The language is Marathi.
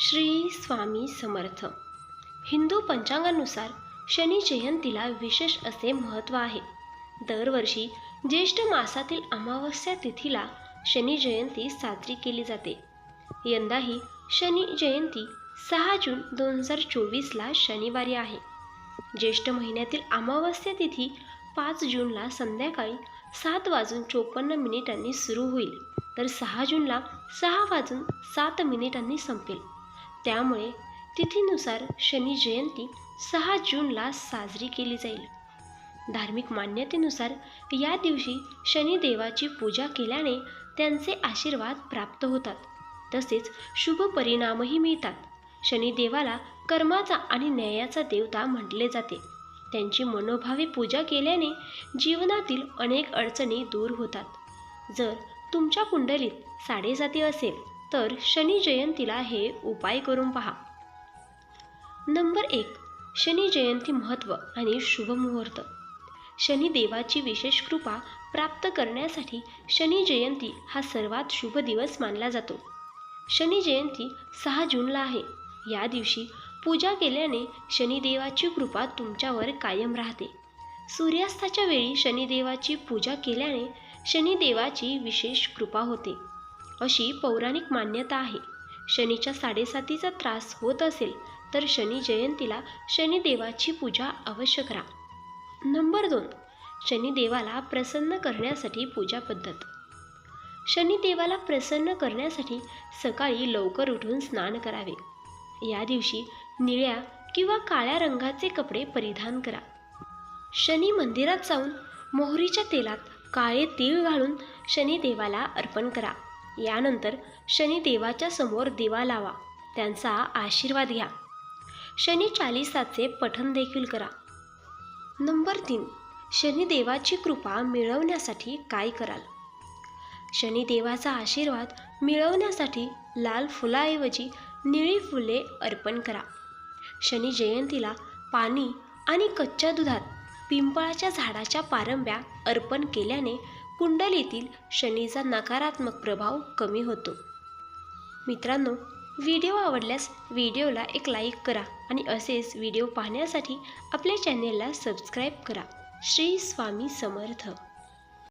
श्री स्वामी समर्थ. हिंदू पंचांगानुसार शनी जयंतीला विशेष असे महत्त्व आहे. दरवर्षी ज्येष्ठ मासातील अमावस्या तिथीला शनी जयंती साजरी केली जाते. यंदाही शनी जयंती सहा जून दोन हजार चोवीसला शनिवारी आहे. ज्येष्ठ महिन्यातील अमावस्या तिथी पाच जूनला संध्याकाळी सात वाजून चोपन्न मिनिटांनी सुरू होईल. तर सहा जूनला सहा वाजून सात मिनिटांनी संपेल. त्यामुळे तिथीनुसार शनी जयंती सहा जूनला साजरी केली जाईल. धार्मिक मान्यतेनुसार या दिवशी शनिदेवाची पूजा केल्याने त्यांचे आशीर्वाद प्राप्त होतात. तसेच शुभ परिणामही मिळतात. शनिदेवाला कर्माचा आणि न्यायाचा देवता म्हटले जाते. त्यांची मनोभावे पूजा केल्याने जीवनातील अनेक अडचणी दूर होतात. जर तुमच्या कुंडलीत साडेसाती असेल तर शनी जयंतीला हे उपाय करून पहा. नंबर एक शनी जयंती महत्त्व आणि शुभमुहूर्त शनिदेवाची शनी देवाची विशेष कृपा प्राप्त करण्यासाठी शनी जयंती हा सर्वात शुभ दिवस मानला जातो. शनी जयंती सहा जूनला आहे. या दिवशी पूजा केल्याने शनिदेवाची कृपा तुमच्यावर कायम राहते. सूर्यास्ताच्या वेळी शनिदेवाची पूजा केल्याने शनिदेवाची विशेष कृपा होते. अशी पौराणिक मान्यता आहे. शनीच्या साडेसातीचा त्रास होत असेल तर शनी जयंतीला शनिदेवाची पूजा अवश्य करा. नंबर दोन. शनिदेवाला प्रसन्न करण्यासाठी पूजा पद्धत. शनिदेवाला प्रसन्न करण्यासाठी सकाळी लवकर उठून स्नान करावे. या दिवशी निळ्या किंवा काळ्या रंगाचे कपडे परिधान करा. शनी मंदिरात जाऊन मोहरीच्या तेलात काळे तीळ घालून शनिदेवाला अर्पण करा. यानंतर शनिदेवाच्या समोर दिवा लावा त्यांचा आशीर्वाद घ्या. शनी चालिसाचे पठण देखील करा. नंबर तीन. शनिदेवाची कृपा मिळवण्यासाठी काय कराल? शनिदेवाचा आशीर्वाद मिळवण्यासाठी लाल फुलाऐवजी निळी फुले अर्पण करा. शनी जयंतीला पाणी आणि कच्च्या दुधात पिंपळाच्या झाडाच्या पारंब्या अर्पण केल्याने कुंडलीतील शनीचा नकारात्मक प्रभाव कमी होतो. मित्रांनो व्हिडिओ आवडल्यास व्हिडिओला एक लाईक करा आणि असेच व्हिडिओ पाहण्यासाठी आपल्या चॅनेलला सबस्क्राईब करा. श्री स्वामी समर्थ.